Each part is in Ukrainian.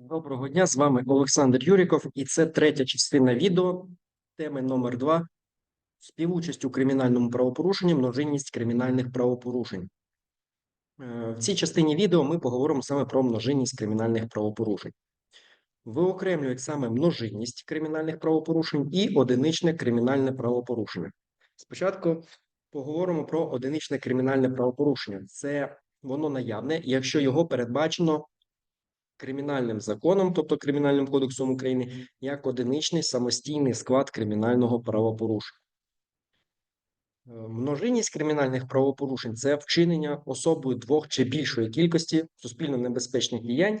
Доброго дня, з вами Олександр Юріков, і це третя частина відео теми номер 2 Співучасть у кримінальному правопорушенні, множинність кримінальних правопорушень. Е, В цій частині відео ми поговоримо саме про множинність кримінальних правопорушень. Виокремлюють саме множинність кримінальних правопорушень і одиничне кримінальне правопорушення. Спочатку поговоримо про одиничне кримінальне правопорушення. Це воно наявне, якщо його передбачено кримінальним законом, тобто Кримінальним кодексом України, як одиничний самостійний склад кримінального правопорушення. Е, Множинність кримінальних правопорушень це вчинення особою двох чи більшої кількості суспільно небезпечних діянь,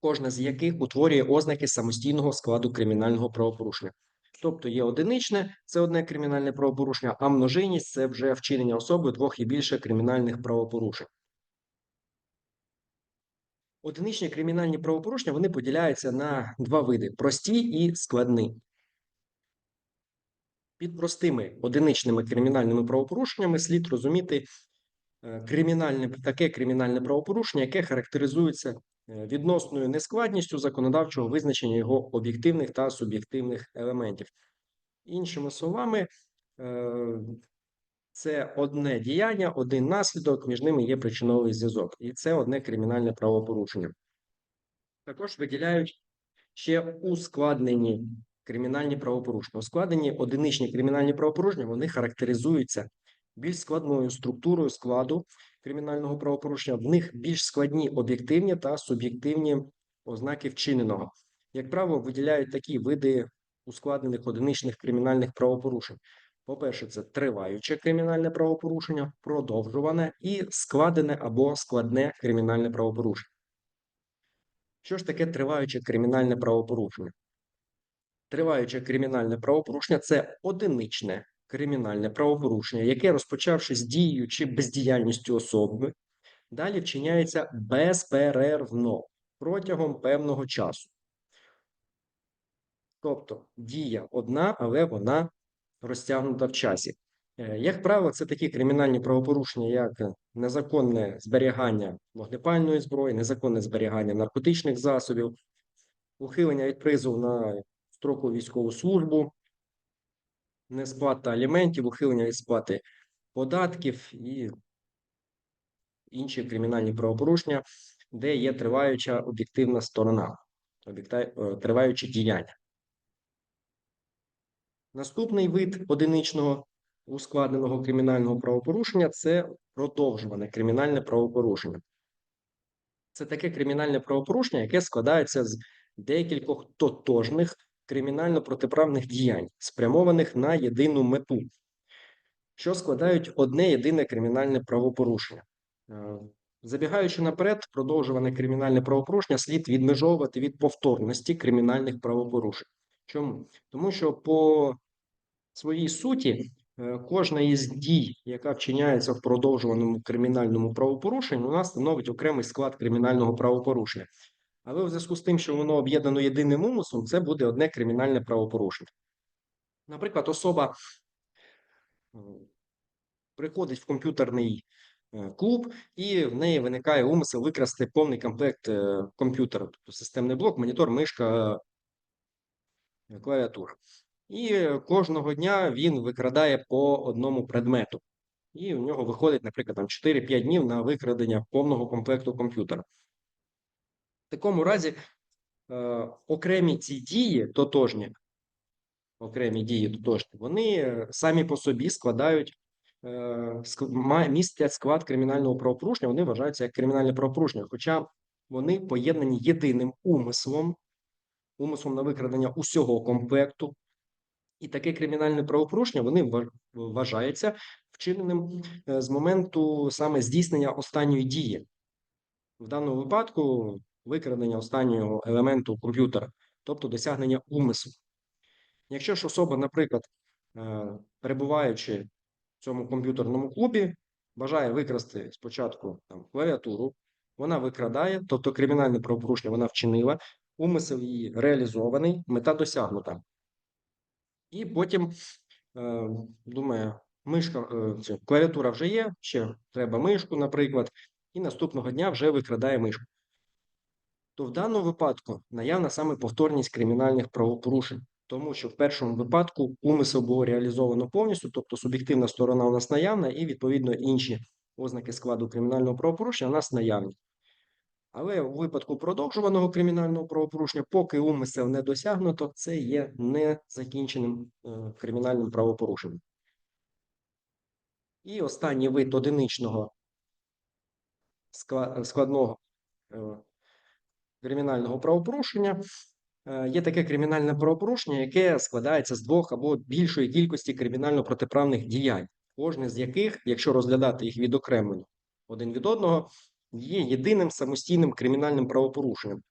кожна з яких утворює ознаки самостійного складу кримінального правопорушення. Тобто є одиничне, це одне кримінальне правопорушення, а множинність це вже вчинення особи двох і більше кримінальних правопорушень. Одиничні кримінальні правопорушення вони поділяються на два види: прості і складні. Під простими одиничними кримінальними правопорушеннями слід розуміти е, кримінальне, таке кримінальне правопорушення, яке характеризується е, відносною нескладністю законодавчого визначення його об'єктивних та суб'єктивних елементів. Іншими словами, е, це одне діяння, один наслідок, між ними є причиновий зв'язок, і це одне кримінальне правопорушення. Також виділяють ще ускладнені кримінальні правопорушення. Ускладнені одиничні кримінальні правопорушення вони характеризуються більш складною структурою складу кримінального правопорушення. В них більш складні об'єктивні та суб'єктивні ознаки вчиненого. Як правило, виділяють такі види ускладнених одиничних кримінальних правопорушень. По-перше, це триваюче кримінальне правопорушення, продовжуване і складене або складне кримінальне правопорушення. Що ж таке триваюче кримінальне правопорушення? Триваюче кримінальне правопорушення це одиничне кримінальне правопорушення, яке, розпочавши з дією чи бездіяльністю особи, далі вчиняється безперервно протягом певного часу. Тобто дія одна, але вона розтягнута в часі. Е, Як правило, це такі кримінальні правопорушення, як незаконне зберігання вогнепальної зброї, незаконне зберігання наркотичних засобів, ухилення від призову на строкову військову службу, несплата аліментів, ухилення від сплати податків і інші кримінальні правопорушення, де є триваюча об'єктивна сторона, е, триваючі діяння. Наступний вид одиничного ускладненого кримінального правопорушення це продовжуване кримінальне правопорушення. Це таке кримінальне правопорушення, яке складається з декількох тотожних кримінально-протиправних діянь, спрямованих на єдину мету, що складають одне єдине кримінальне правопорушення. Е, Забігаючи наперед, продовжуване кримінальне правопорушення слід відмежовувати від повторності кримінальних правопорушень. Чому? Тому що по своїй суті е, кожна із дій, яка вчиняється в продовжуваному кримінальному правопорушенні, вона становить окремий склад кримінального правопорушення. Але в зв'язку з тим, що воно об'єднано єдиним умислом, це буде одне кримінальне правопорушення. Наприклад, особа е, приходить в комп'ютерний е, клуб, і в неї виникає умисел викрасти повний комплект комп'ютера, тобто системний блок, монітор, мишка, клавіатура. І кожного дня він викрадає по одному предмету. І у нього виходить, наприклад, там 4-5 днів на викрадення повного комплекту комп'ютера. В такому разі е, окремі ці дії тотожні, окремі дії тотожні, вони самі по собі складають, е, містять склад кримінального правопорушення, вони вважаються як кримінальне правопорушення, хоча вони поєднані єдиним умислом, умислом на викрадення усього комплекту. І таке кримінальне правопорушення вони ва- вважаються вчиненим е, з моменту саме здійснення останньої дії. В даному випадку викрадення останнього елементу комп'ютера, тобто досягнення умислу. Якщо ж особа, наприклад, е, перебуваючи в цьому комп'ютерному клубі, бажає викрасти спочатку там, клавіатуру, вона викрадає, тобто кримінальне правопорушення вона вчинила, умисел її реалізований, мета досягнута. І потім е, думає, мишка, е, клавіатура вже є, ще треба мишку, наприклад, і наступного дня вже викрадає мишку. то в даному випадку наявна саме повторність кримінальних правопорушень, тому що в першому випадку умисел було реалізовано повністю, тобто суб'єктивна сторона у нас наявна, і відповідно інші ознаки складу кримінального правопорушення у нас наявні. Але у випадку продовжуваного кримінального правопорушення, поки умисел не досягнуто, це є незакінченим е, кримінальним правопорушенням. І останній вид одиничного складного е, кримінального правопорушення е, є таке кримінальне правопорушення, яке складається з двох або більшої кількості кримінально-протиправних діянь, кожне з яких, якщо розглядати їх відокремлено один від одного, є єдиним самостійним кримінальним правопорушенням.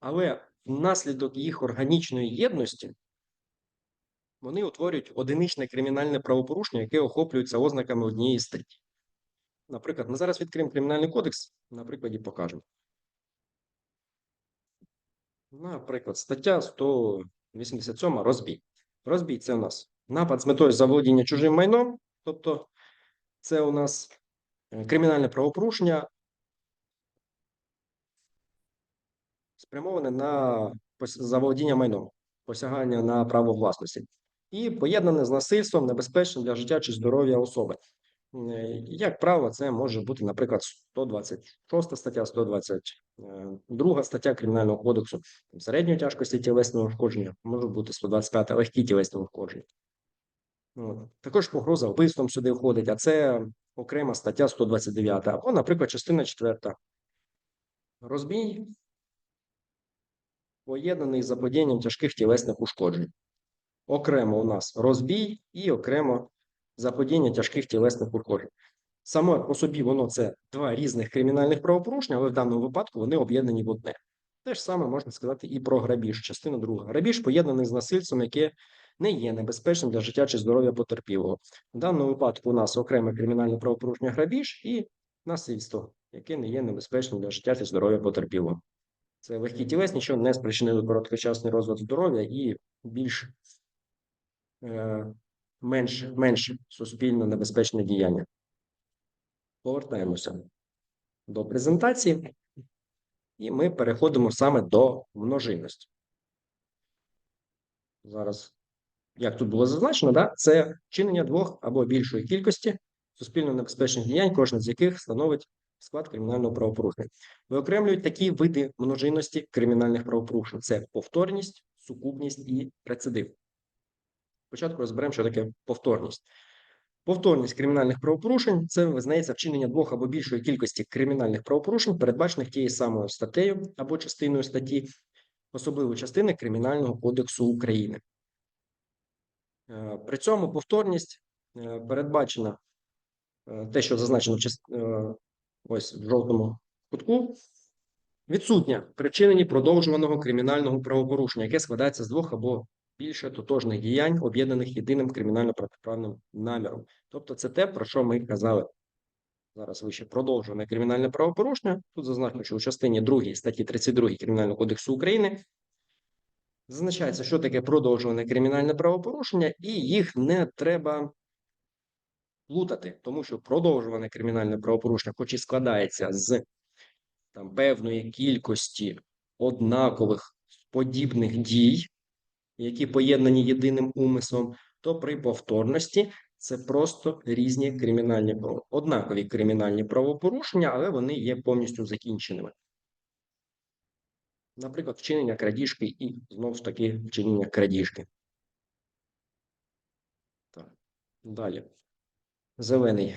Але внаслідок їх органічної єдності вони утворюють одиничне кримінальне правопорушення, яке охоплюється ознаками однієї статті. Наприклад, ми зараз відкриємо кримінальний кодекс, на прикладі покажемо. Наприклад, стаття 187 розбій. Розбій це у нас напад з метою заволодіння чужим майном, тобто це у нас е, кримінальне правопорушення, спрямоване на заволодіння майном, посягання на право власності, і поєднане з насильством, небезпечним для життя чи здоров'я особи. Е, Як правило, це може бути, наприклад, 126 стаття, 122 стаття Кримінального кодексу середньої тяжкості тілесного ушкодження, може бути 125 легкі тілесні ушкодження. Також погроза вбивством сюди входить, а це окрема стаття 129, або, наприклад, частина 4. Розбій поєднаний з заподіянням тяжких тілесних ушкоджень. Окремо у нас розбій і окремо заподіяння тяжких тілесних ушкоджень. Саме по собі воно це два різних кримінальних правопорушення, але в даному випадку вони об'єднані в одне. Те ж саме можна сказати і про грабіж, частина друга. Грабіж поєднаний з насильством, яке не є небезпечним для життя чи здоров'я потерпілого. В даному випадку у нас окреме кримінальне правопорушення грабіж і насильство, яке не є небезпечним для життя чи здоров'я потерпілого. Це легкі тілесні, не спричинили короткочасний розвиток здоров'я і більш е, менш, менш суспільно небезпечне діяння. Повертаємося до презентації, і ми переходимо саме до множинності. Зараз, як тут було зазначено, да, це вчинення двох або більшої кількості суспільно небезпечних діянь, кожен з яких становить склад кримінального правопорушення. Виокремлюють такі види множинності кримінальних правопорушень: це повторність, сукупність і рецидив. Спочатку розберемо, що таке повторність. Повторність кримінальних правопорушень це визнається вчинення двох або більшої кількості кримінальних правопорушень, передбачених тією самою статтею або частиною статті, особливо частини Кримінального кодексу України. Е, При цьому повторність е, передбачена е, те, що зазначено в ось в жовтому кутку, відсутня при вчиненні продовжуваного кримінального правопорушення, яке складається з двох або більше тотожних діянь, об'єднаних єдиним кримінально-протиправним наміром. Тобто, це те, про що ми казали зараз вище. Продовжуване кримінальне правопорушення. Тут зазначено, що у частині 2 статті 32 Кримінального кодексу України зазначається, що таке продовжуване кримінальне правопорушення, і їх не треба плутати, тому що продовжуване кримінальне правопорушення, хоч і складається з там певної кількості однакових подібних дій, які поєднані єдиним умислом, то при повторності це просто різні кримінальні однакові кримінальні правопорушення, але вони є повністю закінченими. Наприклад, вчинення крадіжки і знову ж таки вчинення крадіжки. Так. Далі. Зелений.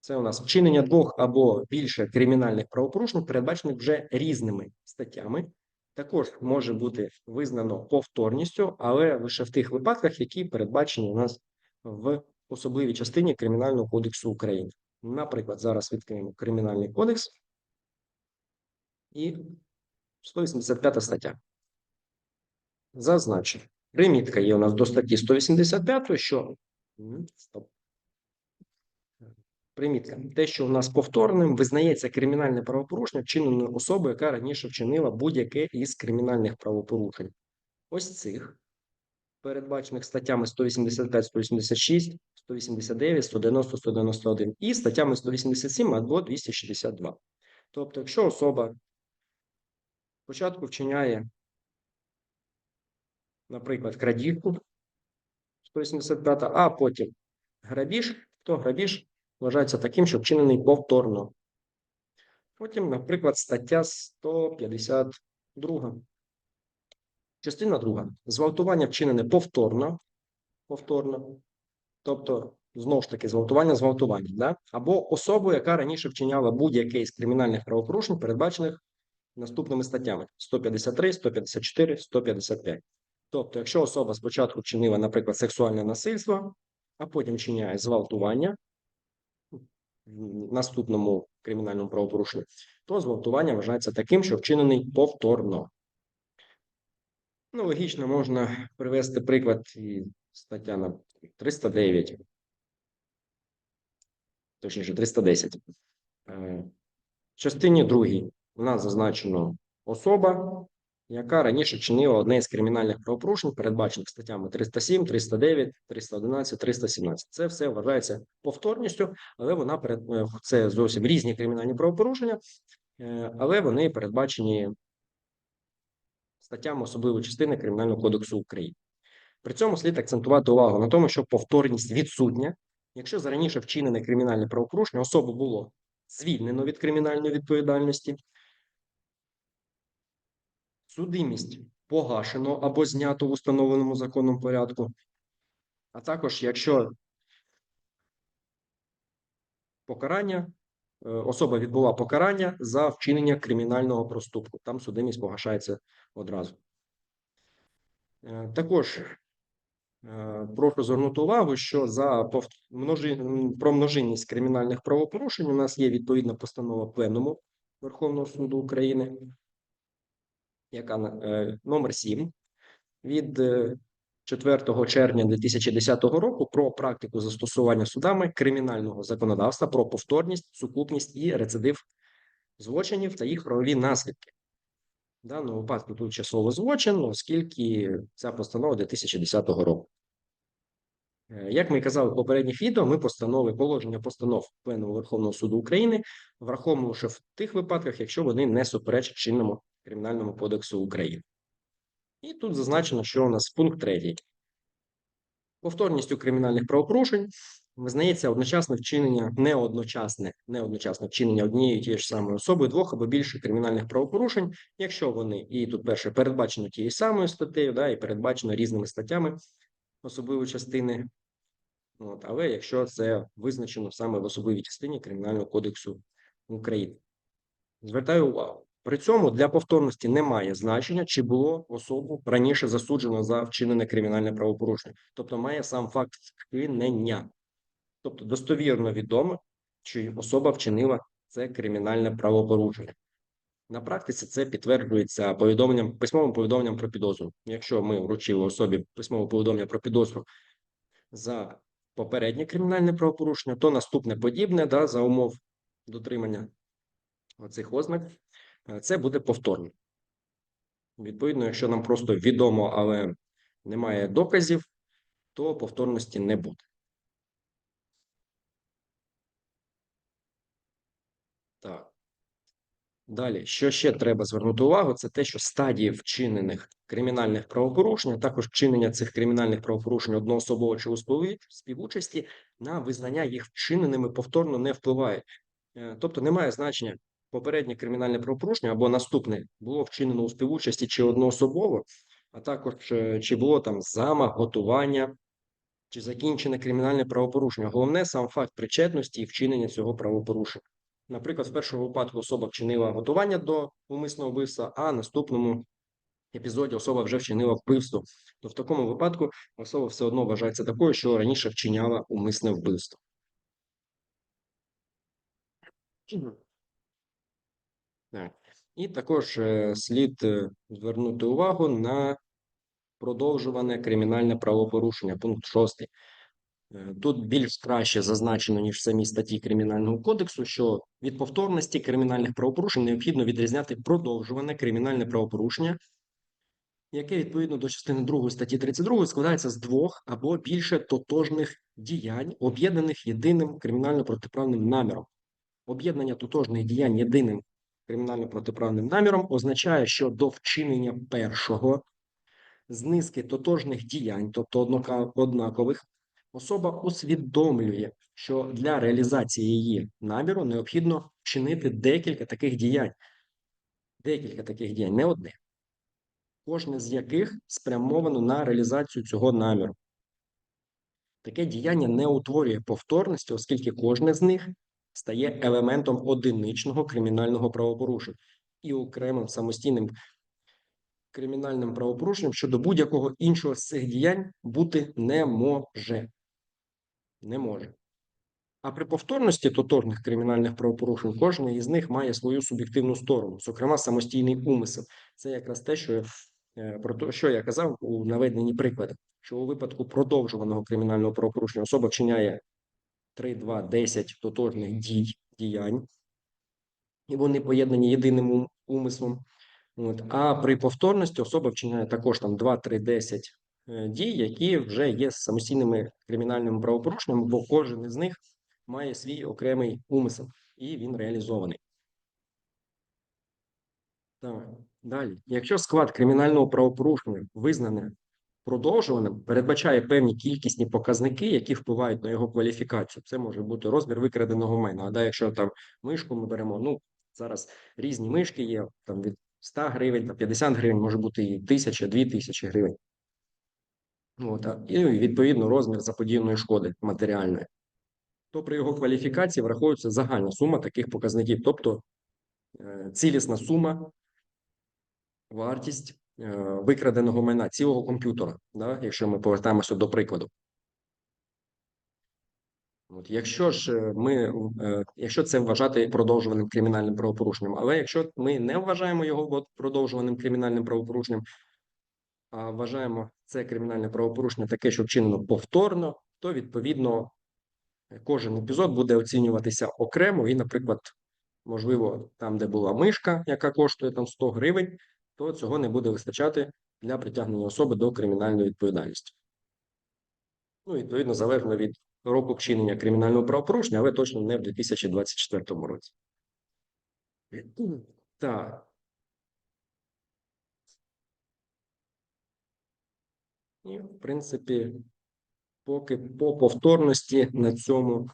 Це у нас вчинення двох або більше кримінальних правопорушень, передбачених вже різними статтями. Також може бути визнано повторністю, але лише в тих випадках, які передбачені у нас в особливій частині Кримінального кодексу України. Наприклад, зараз відкриємо Кримінальний кодекс і 185 стаття. Зазначив. Примітка є у нас до статті 185, що стоп. Примітка. Те, що у нас повторним, визнається кримінальне правопорушення вчинене особою, яка раніше вчинила будь-яке із кримінальних правопорушень. Ось цих, передбачених статтями 185, 186, 189, 190, 191 і статтями 187 або 262. Тобто, якщо особа спочатку вчиняє, наприклад, крадіжку 185, а потім грабіж, то грабіж вважається таким, що вчинений повторно. Потім, наприклад, стаття 152. Частина друга. Зґвалтування вчинене повторно. Повторно. Тобто, знову ж таки, зґвалтування зґвалтування. Да? Або особу, яка раніше вчиняла будь-яке з кримінальних правопорушень, передбачених наступними статтями: 153, 154, 155. Тобто, якщо особа спочатку вчинила, наприклад, сексуальне насильство, а потім вчиняє зґвалтування в наступному кримінальному правопорушенні, то зґвалтування вважається таким, що вчинений повторно. Ну, логічно можна привести приклад і стаття на 309, точніше 310. Е, В частині другій у нас зазначено особа, яка раніше чинила одне з кримінальних правопорушень, передбачених статтями 307, 309, 311, 317. Це все вважається повторністю, але вона перед е, це зовсім різні кримінальні правопорушення, е, але вони передбачені статтями особливої частини Кримінального кодексу України. При цьому слід акцентувати увагу на тому, що повторність відсутня, якщо за раніше вчинене кримінальне правопорушення особу було звільнено від кримінальної відповідальності, судимість погашено або знято в установленому законом порядку, а також якщо покарання, е, особа відбула покарання за вчинення кримінального проступку, там судимість погашається одразу. Е, Також е, прошу звернути увагу, що за пов- множи... про множинність кримінальних правопорушень у нас є відповідна постанова Пленуму Верховного суду України, яка е, номер 7 від е, 4 червня 2010 року про практику застосування судами кримінального законодавства про повторність, сукупність і рецидив злочинів та їх правові наслідки. В даному випадку тут часово злочин, оскільки ця постанова 2010 року. Е, Як ми казали в попередніх відео, ми постанови положення постанов Пленуму Верховного суду України, враховуючи в тих випадках, якщо вони не суперечать чинному Кримінальному кодексу України. І тут зазначено, що у нас пункт 3. Повторністю кримінальних правопорушень визнається одночасне вчинення, не одночасне, не одночасне вчинення однієї тієї ж самої особи двох або більше кримінальних правопорушень, якщо вони і тут перше передбачено тією самою статтею, да, і передбачено різними статтями особливої частини. От, але якщо це визначено саме в особливій частині Кримінального кодексу України. Звертаю увагу. При цьому для повторності немає значення, чи було особу раніше засуджено за вчинене кримінальне правопорушення. Тобто має сам факт вчинення. Тобто достовірно відомо, чи особа вчинила це кримінальне правопорушення. На практиці це підтверджується повідомленням, письмовим повідомленням про підозру. Якщо ми вручили особі письмове повідомлення про підозру за попереднє кримінальне правопорушення, то наступне подібне да, за умов дотримання оцих ознак, це буде повторно. Відповідно, якщо нам просто відомо, але немає доказів, то повторності не буде. Так. Далі, що ще треба звернути увагу, це те, що стадії вчинених кримінальних правопорушень, а також вчинення цих кримінальних правопорушень одноособово чи у співучасті на визнання їх вчиненими повторно не впливають. Е, Тобто немає значення попереднє кримінальне правопорушення або наступне було вчинено у співучасті чи одноособово, а також е, чи було там замах, готування, чи закінчене кримінальне правопорушення. Головне сам факт причетності і вчинення цього правопорушення. Наприклад, в першому випадку особа вчинила готування до умисного вбивства, а в наступному епізоді особа вже вчинила вбивство. То в такому випадку особа все одно вважається такою, що раніше вчиняла умисне вбивство. І також е, слід е, звернути увагу на продовжуване кримінальне правопорушення, пункт 6. Е, Тут більш краще зазначено, ніж в самій статті Кримінального кодексу, що від повторності кримінальних правопорушень необхідно відрізняти продовжуване кримінальне правопорушення, яке відповідно до частини 2 статті 32 складається з двох або більше тотожних діянь, об'єднаних єдиним кримінально-протиправним наміром. Об'єднання тотожних діянь єдиним кримінально протиправним наміром означає, що до вчинення першого з низки тотожних діянь, тобто однакових, особа усвідомлює, що для реалізації її наміру необхідно вчинити декілька таких діянь. Декілька таких діянь, не одне. Кожне з яких спрямовано на реалізацію цього наміру. Таке діяння не утворює повторності, оскільки кожне з них стає елементом одиничного кримінального правопорушення і окремим самостійним кримінальним правопорушенням щодо будь-якого іншого з цих діянь бути не може. Не може. А при повторності тотожних кримінальних правопорушень кожне із них має свою суб'єктивну сторону, зокрема самостійний умисел. Це якраз те, що, е, про те, що я казав у наведенні прикладі, що у випадку продовжуваного кримінального правопорушення особа вчиняє 3, 2, 10 тотожних дій, діянь, і вони поєднані єдиним умислом. От. А при повторності особа вчиняє також там 2, 3, 10 е, дій, які вже є самостійними кримінальними правопорушеннями, бо кожен із них має свій окремий умисел, і він реалізований. Так, далі. Якщо склад кримінального правопорушення визнане продовжуваним, передбачає певні кількісні показники, які впливають на його кваліфікацію. Це може бути розмір викраденого майна. А да, якщо там мишку ми беремо, ну зараз різні мишки є, там від 100 гривень та 50 гривень, може бути і 1000, 2000 гривень. От, і відповідно розмір заподіяної шкоди матеріальної. То при його кваліфікації враховується загальна сума таких показників, тобто е, цілісна сума, вартість викраденого майна цілого комп'ютера, да, якщо ми повертаємося до прикладу. От, якщо ж е, ми, е, якщо це вважати продовжуваним кримінальним правопорушенням, але якщо ми не вважаємо його продовжуваним кримінальним правопорушенням, а вважаємо це кримінальне правопорушення таке, що вчинено повторно, то відповідно кожен епізод буде оцінюватися окремо, і, наприклад, можливо, там, де була мишка, яка коштує там 100 гривень, то цього не буде вистачати для притягнення особи до кримінальної відповідальності. Ну, відповідно, залежно від року вчинення кримінального правопорушення, але точно не в 2024 році. Так. І, в принципі, поки по повторності на цьому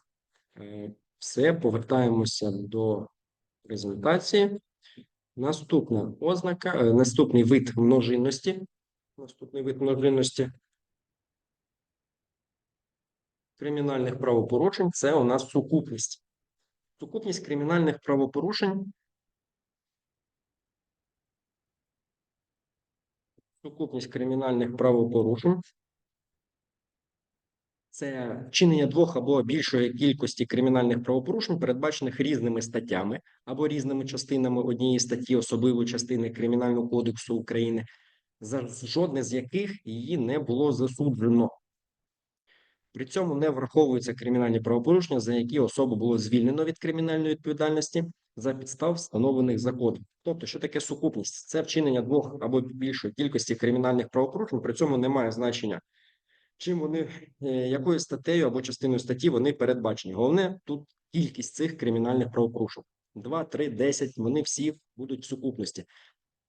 е, все. Повертаємося до презентації. Наступна ознака, е, наступний вид множинності. Наступний вид множинності кримінальних правопорушень це у нас сукупність. Сукупність кримінальних правопорушень. Сукупність кримінальних правопорушень це вчинення двох або більшої кількості кримінальних правопорушень, передбачених різними статтями або різними частинами однієї статті, особливої частини Кримінального кодексу України, за жодне з яких її не було засуджено. При цьому не враховуються кримінальні правопорушення, за які особу було звільнено від кримінальної відповідальності за підстав, встановлених законом. Тобто, що таке сукупність? Це вчинення двох або більшої кількості кримінальних правопорушень, при цьому немає значення, чим вони, е, якою статтею або частиною статті вони передбачені. Головне тут кількість цих кримінальних правопорушень. 2, 3, 10, вони всі будуть в сукупності.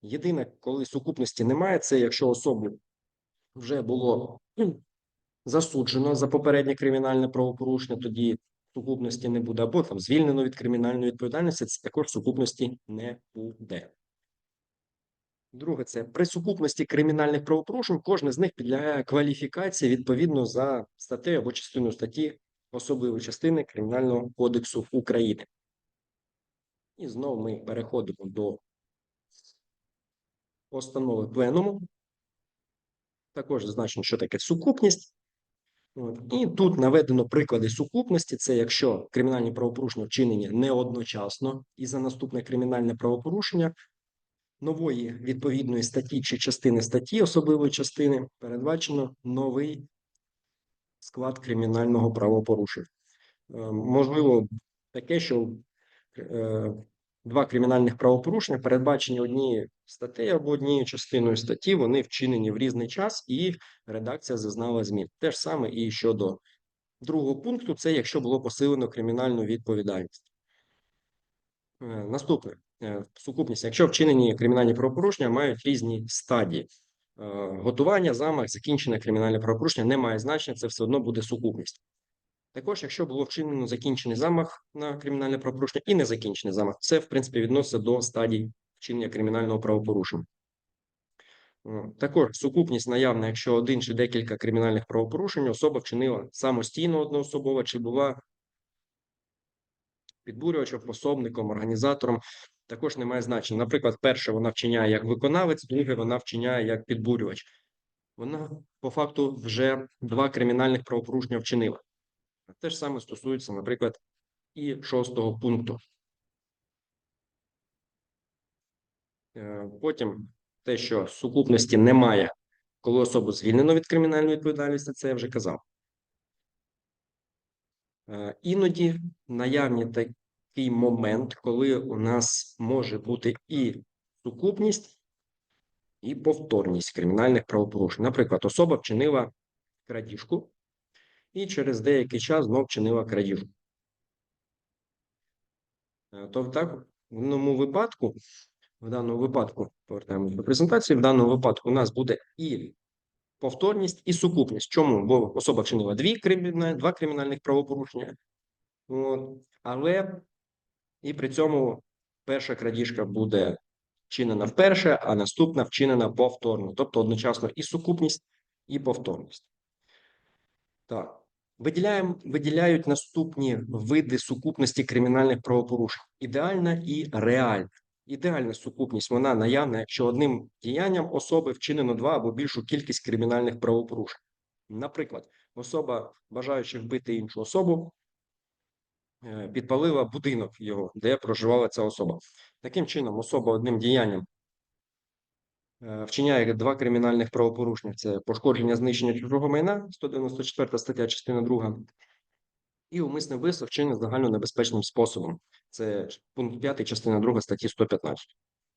Єдине, коли сукупності немає, це якщо особу вже було засуджено за попереднє кримінальне правопорушення, тоді сукупності не буде, або там звільнено від кримінальної відповідальності, це також сукупності не буде. Друге, це при сукупності кримінальних правопорушень кожне з них підлягає кваліфікації відповідно за статтею або частиною статті особливої частини Кримінального кодексу України. І знову ми переходимо до постанови пленуму. Також зазначено, що таке сукупність. І тут наведено приклади сукупності. Це якщо кримінальні правопорушення вчинені не одночасно і за наступне кримінальне правопорушення нової відповідної статті чи частини статті особливої частини передбачено новий склад кримінального правопорушення. Е, Можливо, таке, що е, два кримінальних правопорушення передбачені однією статтею або однією частиною статті, вони вчинені в різний час, і редакція зазнала змін. Те ж саме і щодо другого пункту, це якщо було посилено кримінальну відповідальність. Е, Наступне сукупність, якщо вчинені кримінальні правопорушення мають різні стадії. Е, Готування, замах, закінчене кримінальне правопорушення не має значення, це все одно буде сукупність. Також, якщо було вчинено закінчений замах на кримінальне правопорушення і незакінчений замах, це в принципі відноситься до стадій вчинення кримінального правопорушення. Також сукупність наявна, якщо один чи декілька кримінальних правопорушень особа вчинила самостійно одноособово, чи була підбурювачем, пособником, організатором, також не має значення. Наприклад, перше вона вчиняє як виконавець, друге вона вчиняє як підбурювач. Вона по факту вже два кримінальних правопорушення вчинила. Те ж саме стосується, наприклад, і шостого пункту. Е, Потім те, що сукупності немає, коли особу звільнено від кримінальної відповідальності, це я вже казав. Е, Іноді наявні такий момент, коли у нас може бути і сукупність, і повторність кримінальних правопорушень. Наприклад, особа вчинила крадіжку і через деякий час знов вчинила крадіжку. Е, То в даному випадку, в даному випадку, повертаємось до презентації, в даному випадку у нас буде і повторність, і сукупність. Чому? Бо особа вчинила дві два кримінальних правопорушення, от, але і при цьому перша крадіжка буде вчинена вперше, а наступна вчинена повторно. Тобто одночасно і сукупність, і повторність. Так. Виділяємо, виділяють наступні види сукупності кримінальних правопорушень: ідеальна і реальна. Ідеальна сукупність вона наявна, якщо одним діянням особи вчинено два або більшу кількість кримінальних правопорушень. Наприклад, особа, бажаючи вбити іншу особу, підпалила будинок його, де проживала ця особа. Таким чином, особа одним діянням е, вчиняє два кримінальних правопорушення: це пошкодження знищення чужого майна, 194 стаття, частина 2, і умисне вбивство вчинення загальнонебезпечним способом. Це пункт 5, частина 2 статті 115.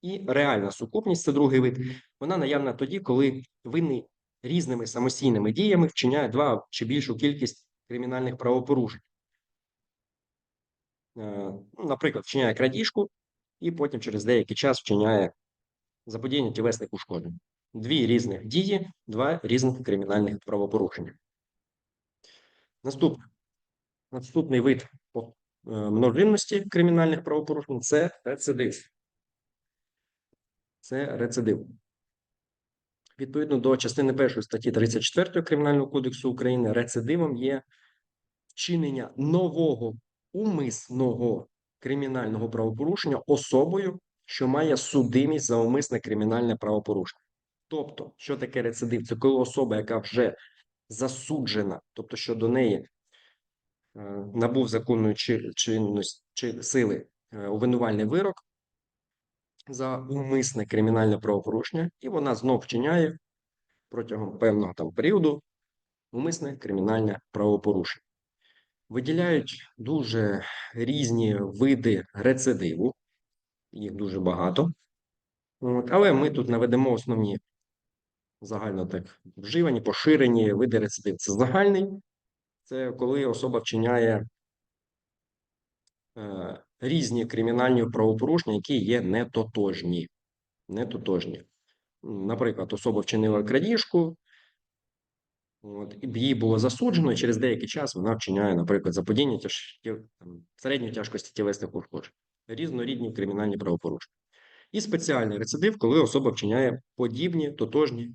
І реальна сукупність це другий вид. Вона наявна тоді, коли винний різними самостійними діями вчиняє два чи більшу кількість кримінальних правопорушень. Е, ну, Наприклад, вчиняє крадіжку і потім через деякий час вчиняє заподіяння тілесних ушкоджень. Дві різних дії, два різних кримінальних правопорушення. Наступне. Наступний вид е, множинності кримінальних правопорушень це рецидив. Це рецидив. Відповідно до частини 1 статті 34 Кримінального кодексу України, рецидивом є вчинення нового умисного кримінального правопорушення особою, що має судимість за умисне кримінальне правопорушення. Тобто, що таке рецидив? Це коли особа, яка вже засуджена, тобто, що до неї е, набув законної чинності чи сили е, обвинувальний вирок за умисне кримінальне правопорушення, і вона знов вчиняє протягом певного там періоду умисне кримінальне правопорушення. Виділяють дуже різні види рецидиву, їх дуже багато. От, але ми тут наведемо основні загально так вживані, поширені види рецидиву. Це загальний, це коли особа вчиняє е, різні кримінальні правопорушення, які є нетотожні. нетотожні. Наприклад, особа вчинила крадіжку, От, її було засуджено, і через деякий час вона вчиняє, наприклад, заподіння тяж, там, середньої тяжкості тілесних ушкоджень, різнорідні кримінальні правопорушення. І спеціальний рецидив, коли особа вчиняє подібні тотожні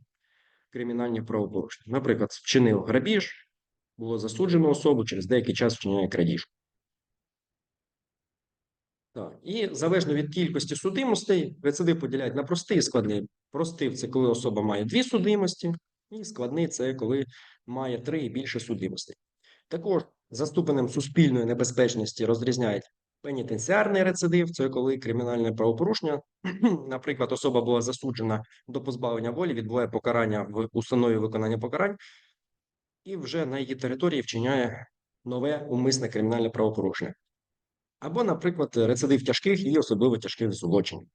кримінальні правопорушення. Наприклад, вчинив грабіж, було засуджено особу, через деякий час вчиняє крадіжку. Так. І залежно від кількості судимостей, рецидив поділяють на простий і складний. Простий це коли особа має дві судимості, і складний це коли має три і більше судимостей. Також за ступенем суспільної небезпечності розрізняють пенітенціарний рецидив, це коли кримінальне правопорушення, наприклад, особа була засуджена до позбавлення волі, відбуває покарання в установі виконання покарань, і вже на її території вчиняє нове умисне кримінальне правопорушення. Або, наприклад, рецидив тяжких і особливо тяжких злочинів.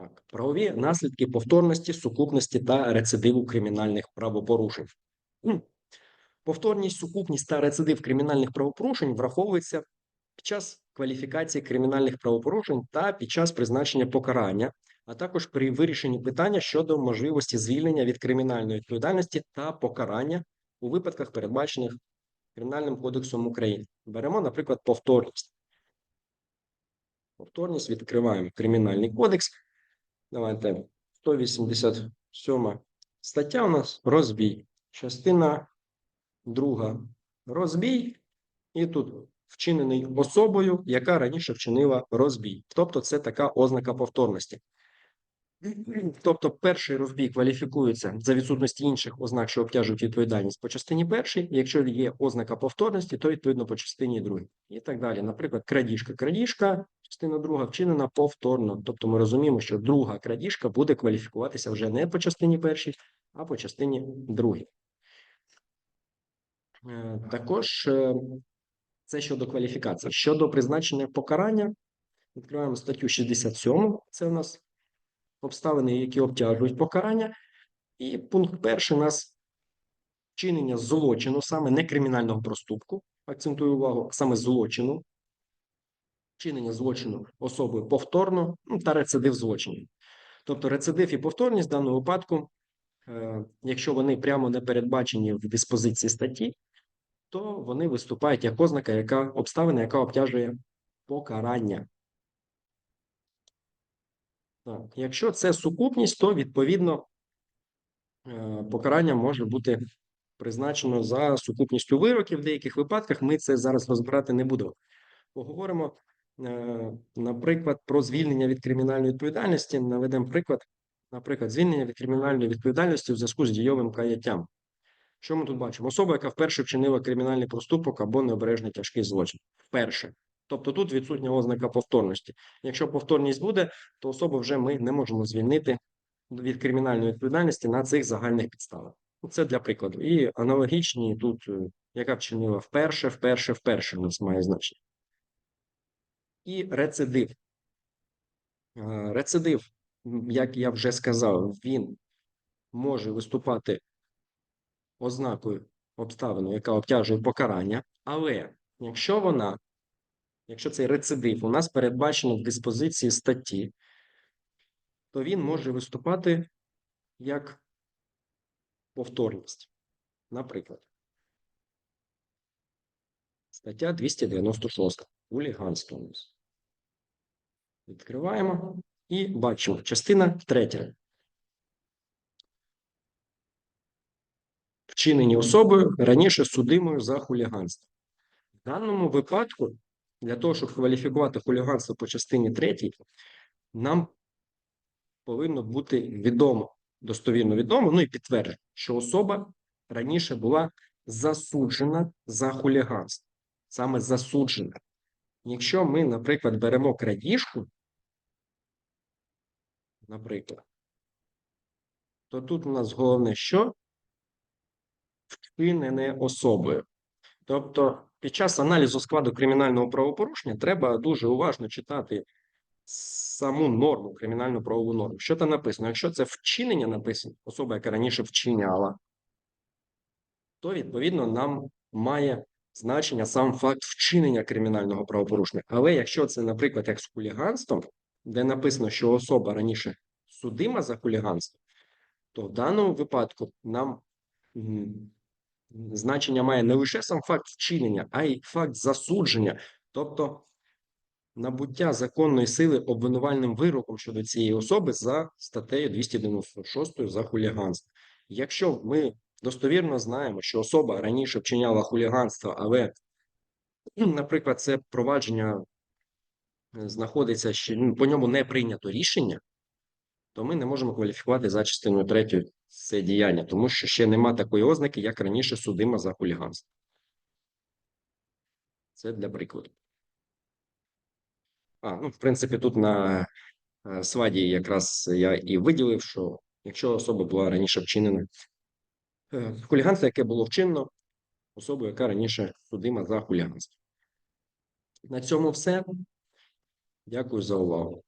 Так, правові наслідки повторності, сукупності та рецидиву кримінальних правопорушень. Повторність, сукупність та рецидив кримінальних правопорушень враховується під час кваліфікації кримінальних правопорушень та під час призначення покарання, а також при вирішенні питання щодо можливості звільнення від кримінальної відповідальності та покарання у випадках, передбачених Кримінальним кодексом України. Беремо, наприклад, повторність. Повторність відкриваємо Кримінальний кодекс. Давайте 187 стаття у нас розбій. Частина друга розбій. І тут вчинений особою, яка раніше вчинила розбій. Тобто, це така ознака повторності. Тобто, перший розбій кваліфікується за відсутності інших ознак, що обтяжують відповідальність по частині першій. Якщо є ознака повторності, то відповідно по частині другій. І так далі. Наприклад, крадіжка. Крадіжка, частина друга вчинена повторно. Тобто ми розуміємо, що друга крадіжка буде кваліфікуватися вже не по частині першій, а по частині другій. Е, Також е, це щодо кваліфікації. Щодо призначення покарання, відкриваємо статтю 67. Це у нас обставини, які обтяжують покарання. І пункт перший у нас вчинення злочину, саме не кримінального проступку. Акцентую увагу, саме злочину. Вчинення злочину особою повторно ну, та рецидив злочинів. Тобто рецидив і повторність в даному випадку, е, якщо вони прямо не передбачені в диспозиції статті, то вони виступають як ознака, яка обставина, яка обтяжує покарання. Так, якщо це сукупність, то відповідно е, покарання може бути призначено за сукупністю вироків. В деяких випадках ми це зараз розбирати не будемо. Поговоримо, е, наприклад, про звільнення від кримінальної відповідальності. Наведемо приклад, наприклад, звільнення від кримінальної відповідальності у зв'язку з дійовим каяттям. Що ми тут бачимо? Особа, яка вперше вчинила кримінальний проступок або необережний тяжкий злочин. Вперше. Тобто тут відсутня ознака повторності. Якщо повторність буде, то особу вже ми не можемо звільнити від кримінальної відповідальності на цих загальних підставах. Ну, Це для прикладу. І аналогічні тут, е, яка вчинила вперше, вперше, вперше у нас має значення. І рецидив. Е, Рецидив, як я вже сказав, він може виступати ознакою обставиною, яка обтяжує покарання, але якщо вона, якщо цей рецидив у нас передбачено в диспозиції статті, то він може виступати як повторність. Наприклад, стаття 296. Хуліганство у нас. Відкриваємо і бачимо частина третя. вчинені особою раніше судимою за хуліганство. В даному випадку, для того, щоб кваліфікувати хуліганство по частині 3, нам повинно бути відомо, достовірно відомо, ну і підтверджено, що особа раніше була засуджена за хуліганство. Саме засуджена. Якщо ми, наприклад, беремо крадіжку, наприклад, то тут у нас головне що? вчинене особою. Тобто, під час аналізу складу кримінального правопорушення треба дуже уважно читати саму норму, кримінальну правову норму. Що там написано? Якщо це вчинення написано, особа, яка раніше вчиняла, то відповідно нам має значення сам факт вчинення кримінального правопорушення. Але якщо це, наприклад, як з хуліганством, де написано, що особа раніше судима за хуліганство, то в даному випадку нам значення має не лише сам факт вчинення, а й факт засудження, тобто набуття законної сили обвинувальним вироком щодо цієї особи за статтею 296 за хуліганство. Якщо ми достовірно знаємо, що особа раніше вчиняла хуліганство, але, наприклад, це провадження е, знаходиться ще ну, по ньому не прийнято рішення, то ми не можемо кваліфікувати за частиною третьою це діяння, тому що ще нема такої ознаки, як раніше судима за хуліганство. Це для прикладу. А, ну, в принципі, тут на е, сваді якраз я і виділив, що якщо особа була раніше вчинена е, хуліганство, яке було вчинено особою, яка раніше судима за хуліганство. На цьому все. Дякую за увагу.